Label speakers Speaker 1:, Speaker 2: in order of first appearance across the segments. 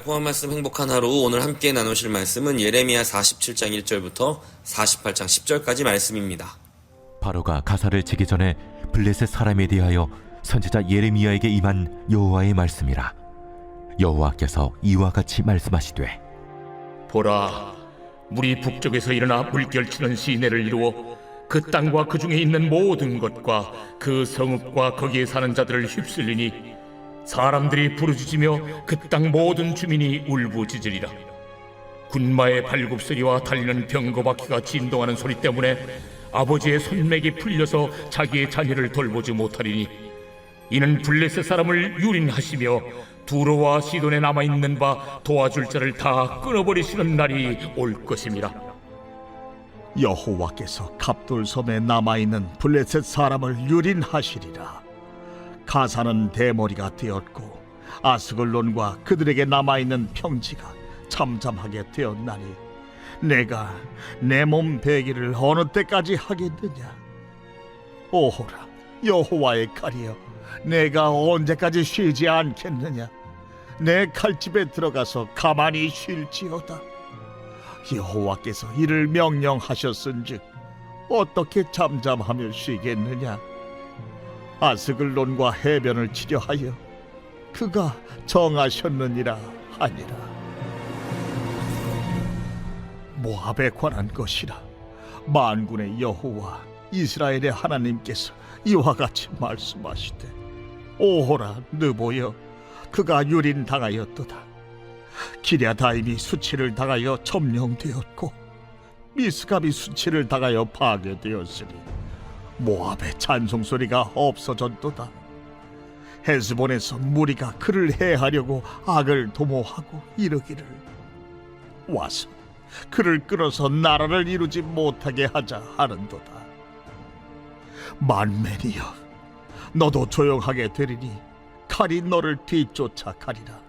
Speaker 1: 달콤한 말씀 행복한 하루 오늘 함께 나누실 말씀은 예레미야 47장 1절부터 48장 10절까지 말씀입니다.
Speaker 2: 바로가 가사를 치기 전에 블레셋 사람에 대하여 선지자 예레미야에게 임한 여호와의 말씀이라 여호와께서 이와 같이 말씀하시되
Speaker 3: 보라, 물이 북쪽에서 일어나 물결치는 시내를 이루어 그 땅과 그 중에 있는 모든 것과 그 성읍과 거기에 사는 자들을 휩쓸리니 사람들이 부르짖으며 그 땅 모든 주민이 울부짖으리라. 군마의 발굽소리와 달리는 병거바퀴가 진동하는 소리 때문에 아버지의 손맥이 풀려서 자기의 자녀를 돌보지 못하리니 이는 블레셋 사람을 유린하시며 두로와 시돈에 남아 있는 바 도와줄 자를 다 끊어버리시는 날이 올 것임이라.
Speaker 4: 여호와께서 갑돌섬에 남아 있는 블레셋 사람을 유린하시리라. 가사는 대머리가 되었고 아스글론과 그들에게 남아 있는 평지가 잠잠하게 되었나니 내가 내 몸 베기를 어느 때까지 하겠느냐? 오호라 여호와의 칼이여 내가 언제까지 쉬지 않겠느냐? 내 칼집에 들어가서 가만히 쉴지어다. 여호와께서 이를 명령하셨은즉 어떻게 잠잠하며 쉬겠느냐? 아스글론과 해변을 치려하여 그가 정하셨느니라 하니라. 모압에 관한 것이라 만군의 여호와 이스라엘의 하나님께서 이와 같이 말씀하시되 오호라 느보여 그가 유린 당하였도다. 기랴다임이 수치를 당하여 점령되었고 미스갑이 수치를 당하여 파괴되었으니 모압의 찬송 소리가 없어졌도다. 헤스본에서 무리가 그를 해하려고 악을 도모하고 이르기를 와서 그를 끌어서 나라를 이루지 못하게 하자 하는도다. 만맨이여, 너도 조용하게 되리니 칼이 너를 뒤쫓아 가리라.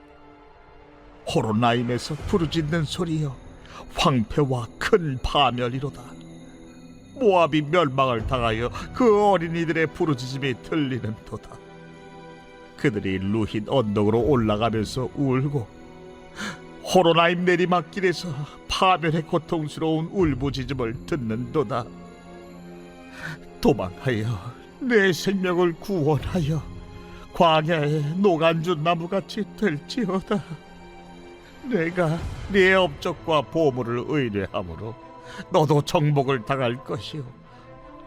Speaker 4: 호로나임에서 부르짖는 소리여 황폐와 큰 파멸이로다 모압이 멸망을 당하여 그 어린이들의 부르짖음이 들리는도다. 그들이 루힌 언덕으로 올라가면서 울고 호로나임 내리막길에서 파멸의 고통스러운 울부짖음을 듣는도다. 도망하여 내 생명을 구원하여 광야의 노간주 나무같이 될지어다. 내가 네 업적과 보물을 의뢰함으로 너도 정복을 당할 것이요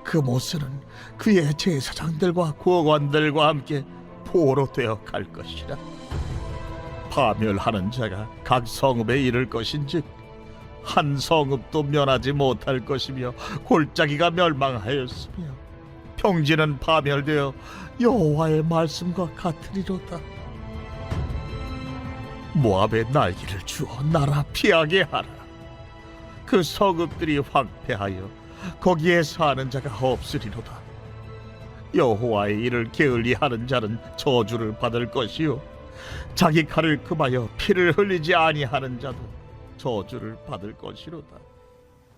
Speaker 4: 그 모습은 그의 제사장들과 구원관들과 함께 포로 되어 갈 것이라. 파멸하는 자가 각 성읍에 이를 것인즉 한 성읍도 면하지 못할 것이며 골짜기가 멸망하였으며 평지는 파멸되어 여호와의 말씀과 같으리로다. 모압의 날개를 주어 나라 피하게 하라. 그 성읍들이 황폐하여 거기에 사는 자가 없으리로다. 여호와의 일을 게을리하는 자는 저주를 받을 것이요 자기 칼을 금하여 피를 흘리지 아니하는 자도 저주를 받을 것이로다.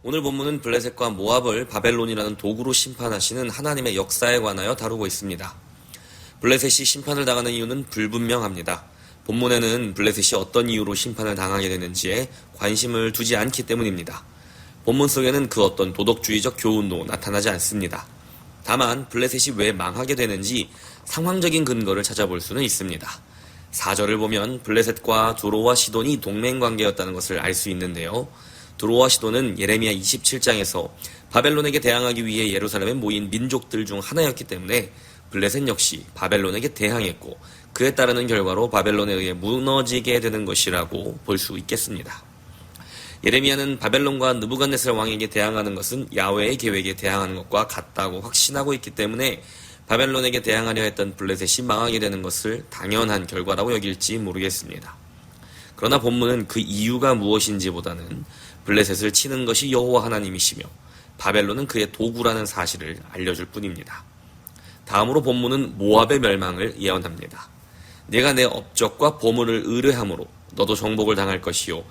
Speaker 1: 오늘 본문은 블레셋과 모압을 바벨론이라는 도구로 심판하시는 하나님의 역사에 관하여 다루고 있습니다. 블레셋이 심판을 당하는 이유는 불분명합니다. 본문에는 블레셋이 어떤 이유로 심판을 당하게 되는지에 관심을 두지 않기 때문입니다. 본문 속에는 그 어떤 도덕주의적 교훈도 나타나지 않습니다. 다만 블레셋이 왜 망하게 되는지 상황적인 근거를 찾아볼 수는 있습니다. 4절을 보면 블레셋과 두로와 시돈이 동맹 관계였다는 것을 알 수 있는데요. 두로와 시돈은 예레미야 27장에서 바벨론에게 대항하기 위해 예루살렘에 모인 민족들 중 하나였기 때문에 블레셋 역시 바벨론에게 대항했고 그에 따르는 결과로 바벨론에 의해 무너지게 되는 것이라고 볼 수 있겠습니다. 예레미야는 바벨론과 느부갓네살 왕에게 대항하는 것은 야훼의 계획에 대항하는 것과 같다고 확신하고 있기 때문에 바벨론에게 대항하려 했던 블레셋이 망하게 되는 것을 당연한 결과라고 여길지 모르겠습니다. 그러나 본문은 그 이유가 무엇인지보다는 블레셋을 치는 것이 여호와 하나님이시며 바벨론은 그의 도구라는 사실을 알려줄 뿐입니다. 다음으로 본문은 모압의 멸망을 예언합니다. 내가 내 업적과 보물을 의뢰함으로 너도 정복을 당할 것이요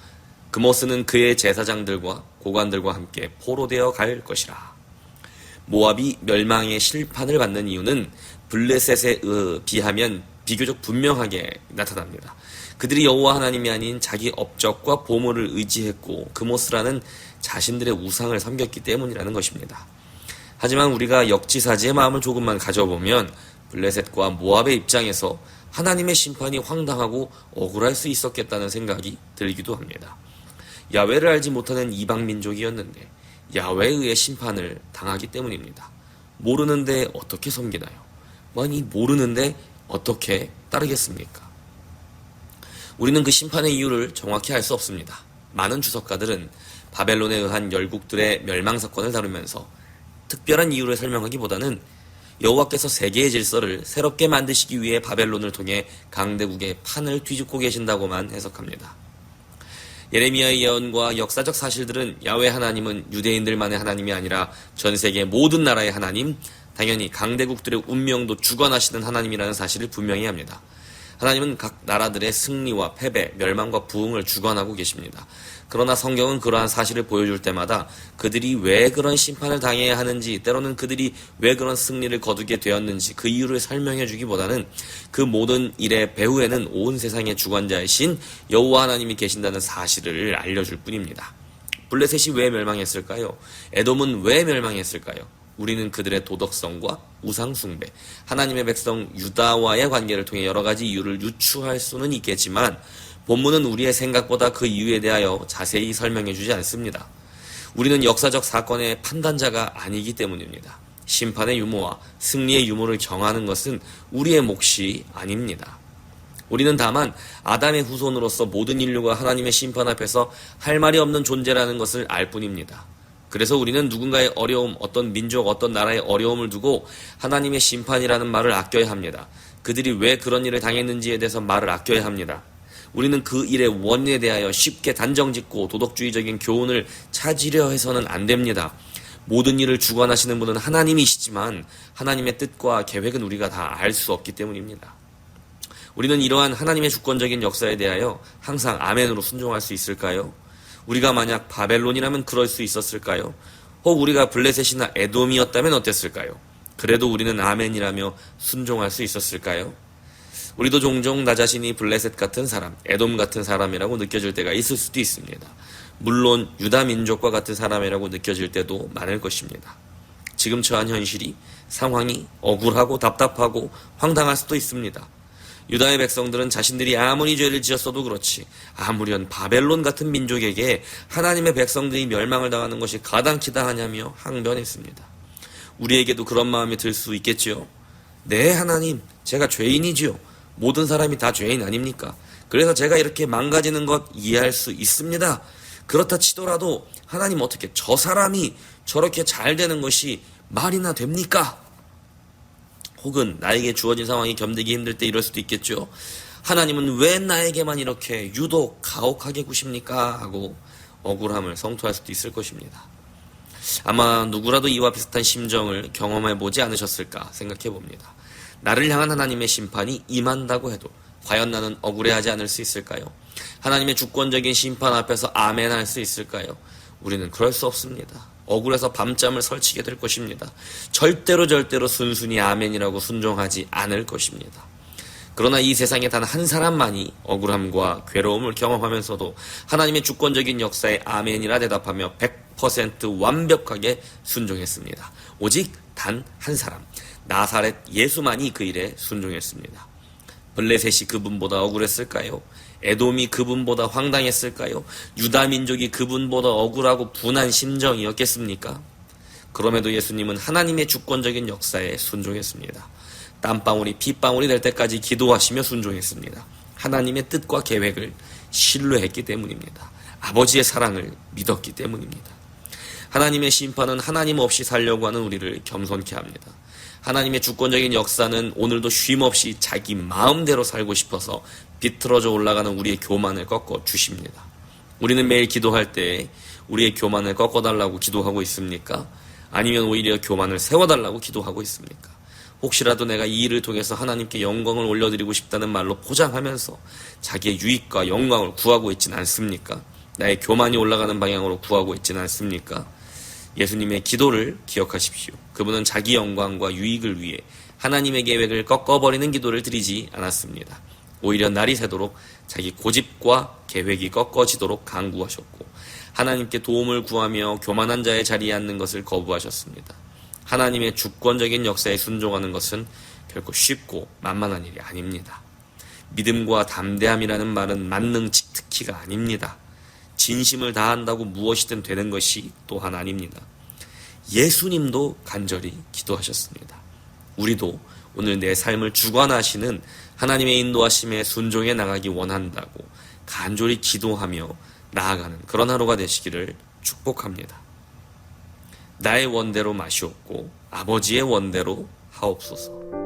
Speaker 1: 그모스는 그의 제사장들과 고관들과 함께 포로되어 갈 것이라. 모압이 멸망의 실판을 받는 이유는 블레셋에 비하면 비교적 분명하게 나타납니다. 그들이 여호와 하나님이 아닌 자기 업적과 보물을 의지했고 그모스라는 자신들의 우상을 섬겼기 때문이라는 것입니다. 하지만 우리가 역지사지의 마음을 조금만 가져보면 블레셋과 모압의 입장에서 하나님의 심판이 황당하고 억울할 수 있었겠다는 생각이 들기도 합니다. 야외를 알지 못하는 이방 민족이었는데 야외에 의해 심판을 당하기 때문입니다. 모르는데 어떻게 섬기나요? 아니 모르는데 어떻게 따르겠습니까? 우리는 그 심판의 이유를 정확히 알 수 없습니다. 많은 주석가들은 바벨론에 의한 열국들의 멸망 사건을 다루면서 특별한 이유를 설명하기보다는 여호와께서 세계의 질서를 새롭게 만드시기 위해 바벨론을 통해 강대국의 판을 뒤집고 계신다고만 해석합니다. 예레미야의 예언과 역사적 사실들은 야외 하나님은 유대인들만의 하나님이 아니라 전 세계 모든 나라의 하나님, 당연히 강대국들의 운명도 주관하시는 하나님이라는 사실을 분명히 합니다. 하나님은 각 나라들의 승리와 패배, 멸망과 부흥을 주관하고 계십니다. 그러나 성경은 그러한 사실을 보여줄 때마다 그들이 왜 그런 심판을 당해야 하는지, 때로는 그들이 왜 그런 승리를 거두게 되었는지 그 이유를 설명해 주기보다는 그 모든 일의 배후에는 온 세상의 주관자이신 여호와 하나님이 계신다는 사실을 알려줄 뿐입니다. 블레셋이 왜 멸망했을까요? 에돔은 왜 멸망했을까요? 우리는 그들의 도덕성과 우상숭배, 하나님의 백성 유다와의 관계를 통해 여러 가지 이유를 유추할 수는 있겠지만 본문은 우리의 생각보다 그 이유에 대하여 자세히 설명해 주지 않습니다. 우리는 역사적 사건의 판단자가 아니기 때문입니다. 심판의 유무와 승리의 유무를 정하는 것은 우리의 몫이 아닙니다. 우리는 다만 아담의 후손으로서 모든 인류가 하나님의 심판 앞에서 할 말이 없는 존재라는 것을 알 뿐입니다. 그래서 우리는 누군가의 어려움, 어떤 민족, 어떤 나라의 어려움을 두고 하나님의 심판이라는 말을 아껴야 합니다. 그들이 왜 그런 일을 당했는지에 대해서 말을 아껴야 합니다. 우리는 그 일의 원인에 대하여 쉽게 단정 짓고 도덕주의적인 교훈을 찾으려 해서는 안 됩니다. 모든 일을 주관하시는 분은 하나님이시지만 하나님의 뜻과 계획은 우리가 다 알 수 없기 때문입니다. 우리는 이러한 하나님의 주권적인 역사에 대하여 항상 아멘으로 순종할 수 있을까요? 우리가 만약 바벨론이라면 그럴 수 있었을까요? 혹 우리가 블레셋이나 에돔이었다면 어땠을까요? 그래도 우리는 아멘이라며 순종할 수 있었을까요? 우리도 종종 나 자신이 블레셋 같은 사람, 에돔 같은 사람이라고 느껴질 때가 있을 수도 있습니다. 물론 유다 민족과 같은 사람이라고 느껴질 때도 많을 것입니다. 지금 처한 현실이 상황이 억울하고 답답하고 황당할 수도 있습니다. 유다의 백성들은 자신들이 아무리 죄를 지었어도 그렇지 아무렴 바벨론 같은 민족에게 하나님의 백성들이 멸망을 당하는 것이 가당키다 하냐며 항변했습니다. 우리에게도 그런 마음이 들 수 있겠지요. 네 하나님 제가 죄인이지요. 모든 사람이 다 죄인 아닙니까? 그래서 제가 이렇게 망가지는 것 이해할 수 있습니다. 그렇다 치더라도 하나님 어떻게 저 사람이 저렇게 잘 되는 것이 말이나 됩니까? 혹은 나에게 주어진 상황이 겸되기 힘들 때 이럴 수도 있겠죠. 하나님은 왜 나에게만 이렇게 유독 가혹하게 구십니까? 하고 억울함을 성토할 수도 있을 것입니다. 아마 누구라도 이와 비슷한 심정을 경험해 보지 않으셨을까 생각해 봅니다. 나를 향한 하나님의 심판이 임한다고 해도 과연 나는 억울해하지 않을 수 있을까요? 하나님의 주권적인 심판 앞에서 아멘 할 수 있을까요? 우리는 그럴 수 없습니다. 억울해서 밤잠을 설치게 될 것입니다. 절대로 절대로 순순히 아멘이라고 순종하지 않을 것입니다. 그러나 이 세상에 단 한 사람만이 억울함과 괴로움을 경험하면서도 하나님의 주권적인 역사에 아멘이라 대답하며 100% 완벽하게 순종했습니다. 오직 단 한 사람, 나사렛 예수만이 그 일에 순종했습니다. 블레셋이 그분보다 억울했을까요? 에돔이 그분보다 황당했을까요? 유다 민족이 그분보다 억울하고 분한 심정이었겠습니까? 그럼에도 예수님은 하나님의 주권적인 역사에 순종했습니다. 땀방울이 핏방울이 될 때까지 기도하시며 순종했습니다. 하나님의 뜻과 계획을 신뢰했기 때문입니다. 아버지의 사랑을 믿었기 때문입니다. 하나님의 심판은 하나님 없이 살려고 하는 우리를 겸손케 합니다. 하나님의 주권적인 역사는 오늘도 쉼없이 자기 마음대로 살고 싶어서 비틀어져 올라가는 우리의 교만을 꺾어 주십니다. 우리는 매일 기도할 때 우리의 교만을 꺾어달라고 기도하고 있습니까? 아니면 오히려 교만을 세워달라고 기도하고 있습니까? 혹시라도 내가 이 일을 통해서 하나님께 영광을 올려드리고 싶다는 말로 포장하면서 자기의 유익과 영광을 구하고 있지는 않습니까? 나의 교만이 올라가는 방향으로 구하고 있지는 않습니까? 예수님의 기도를 기억하십시오. 그분은 자기 영광과 유익을 위해 하나님의 계획을 꺾어버리는 기도를 드리지 않았습니다. 오히려 날이 새도록 자기 고집과 계획이 꺾어지도록 강구하셨고 하나님께 도움을 구하며 교만한 자의 자리에 앉는 것을 거부하셨습니다. 하나님의 주권적인 역사에 순종하는 것은 결코 쉽고 만만한 일이 아닙니다. 믿음과 담대함이라는 말은 만능 치트키가 아닙니다. 진심을 다한다고 무엇이든 되는 것이 또한 아닙니다. 예수님도 간절히 기도하셨습니다. 우리도 오늘 내 삶을 주관하시는 하나님의 인도하심에 순종해 나가기 원한다고 간절히 기도하며 나아가는 그런 하루가 되시기를 축복합니다. 나의 원대로 마시옵고 아버지의 원대로 하옵소서.